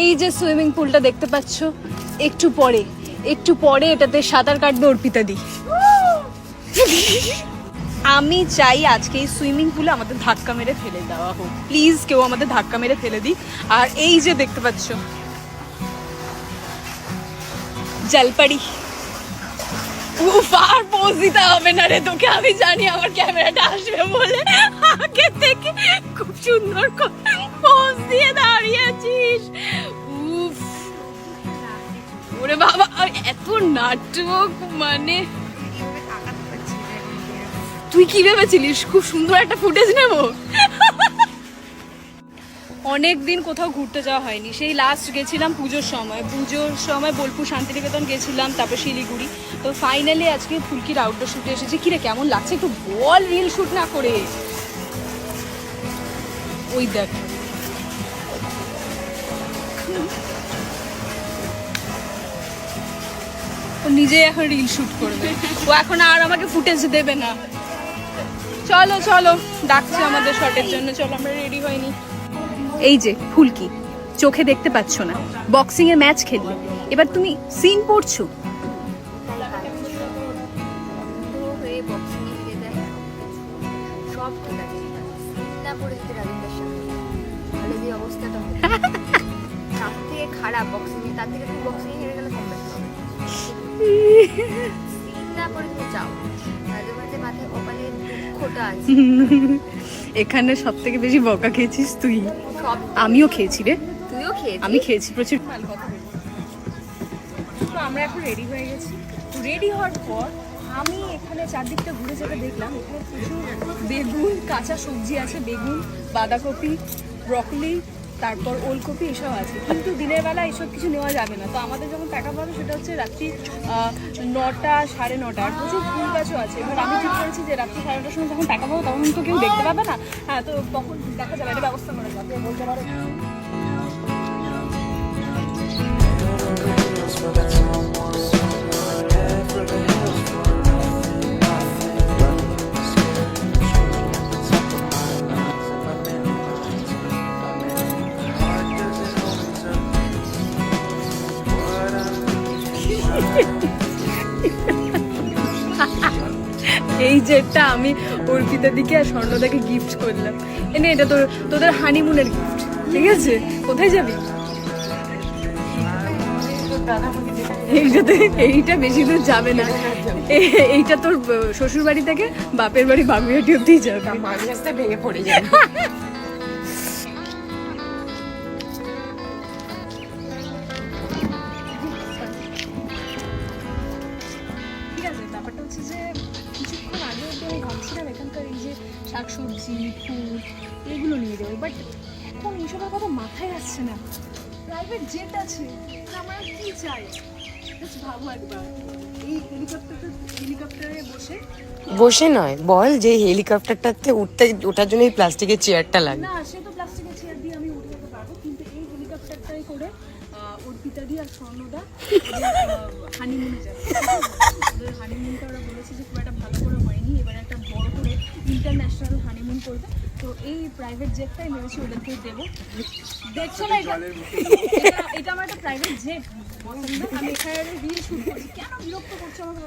এই যে সুইমিং পুলটা দেখতে পাচ্ছ, একটু পরে একটু পরে এটাতে সাঁতার কাটবে অর্পিতা দি আমি চাই আজকে এই সুইমিং পুলে আমাদের ধাক্কা মেরে ফেলে দেওয়া হোক। প্লিজ কেউ আমাদের ধাক্কা মেরে ফেলে দিই আর এই যে দেখতে পাচ্ছ জলপাড়ি। উফ আর পোজ দিতে হবে না রে তোকে, আমি জানি আমার ক্যামেরাটা আসবে বলে। আগে থেকে খুব সুন্দর পোজ দিয়ে দাঁড়িয়েছিস। উফ। ওরে বাবা এত নাটক মানে। তুই কি ভেবেছিলিস? খুব সুন্দর একটা ফুটেজ নেব? অনেক দিন কোথাও ঘুরতে যাওয়া হয়নি। সেই লাস্ট গেছিলাম পুজোর সময়। পুজোর সময় বোলপুর শান্তিনিকেতন গেছিলাম, তারপর শিলিগুড়ি। তো ফাইনালি আজকে ফুলকির আউটডোর শুটে এসেছে। কিরে কেমন লাগছে? একটু বল রিল শুট না করে। ওই দেখ। ও নিজেই এখন রিল শুট করবে। ও এখন আর আমাকে ফুটেজ দেবে না। চলো চলো। ডাকছে আমাদের শটের জন্য। চলো, আমরা রেডি হয়নি এই যে ফুলকি চোখে দেখতে পাচ্ছ না। বক্সিং এর ম্যাচ খেললে এবার তুমি সিন পড়ছো। খারাপ বক্সিং তার থেকে তুমি বক্সিং হেরে গেলে কম হবে সিট না পড়ে তুমি যাও। তাদের মধ্যে মাথায় কপালের দুঃখটা আছে। এখানে সব থেকে বেশি বকা খেয়েছিস তুই? আমিও খেয়েছি রে। তুইও খেয়েছিস? আমি খেয়েছি প্রচুর। তো আমরা এখন রেডি হয়ে গেছি। রেডি হওয়ার পর আমি এখানে চারদিকটা ঘুরে যেতে দেখলাম। এখানে প্রচুর বেগুন কাঁচা সবজি আছে বেগুন বাঁধাকপি ব্রকলি তারপর ওলকপি এসব আছে। কিন্তু দিনের বেলা এসব কিছু নেওয়া যাবে না। তো আমাদের যখন টাকা হবে সেটা হচ্ছে রাত্রি নটা, সাড়ে নটা। আর প্রচুর ফুল গাছও আছে। এবার আমি ঠিক করেছি যে রাত্রি সাড়ে নটার সময় যখন টাকা পাবো তখন তো কেউ দেখতে পাবে না। হ্যাঁ তো তখন দেখা যাবে। এটা ব্যবস্থা করা যাবে। বলতে পারো এই জেটটা আমি অর্পিতা দিকে আর স্বর্ণদাকে গিফট করলাম। এনে এটা তোর তোদের হানিমুনের গিফট ঠিক আছে? কোথায় যাবি? এইটাতে এইটা বেশি দূর যাবে না। এইটা তোর শ্বশুর বাড়ি থেকে বাপের বাড়ি বাগুইহাটি অব্দিই যাবে। ভেঙে পড়ে যাবে ঠিক আছে ব্যাপারটা হচ্ছে যে কিছুক্ষণ আগে অব্দি আমি ভাবছিলাম এখানকার এই যে শাকসবজি ফুল এগুলো নিয়ে যাব। বাট এখন এইসবের কথা মাথায় আসছে না। প্রাইভেট জেট আছে আমরা কি চাই? ভাবো একবার। এই হেলিকপ্টারটা হেলিকপ্টারে বসে বসে নয় বল যে হেলিকপ্টারটাতে উঠতে ওঠার জন্য এই প্লাস্টিকের চেয়ারটা লাগে। না সে তো প্লাস্টিকের চেয়ার দিয়ে আমি উঠে যেতে পারব কিন্তু এই হেলিকপ্টারটাই করে অর্পিতা দি আর স্বর্ণদা হানিমুনে যাবে ওদের হানিমুনটা ওরা বলেছে যে খুব একটা ভালো করে হয়নি এবার একটা বড় করে ইন্টারন্যাশনাল হানিমুন করবে। তো এই প্রাইভেট জেটটাই ভেবেছি ওদেরকে দেবো। দেখছ না এটা? এটা- আমার একটা প্রাইভেট জেট আমি এখানে রিল শুট করছি। কেন বিরক্ত করছ আমাকে?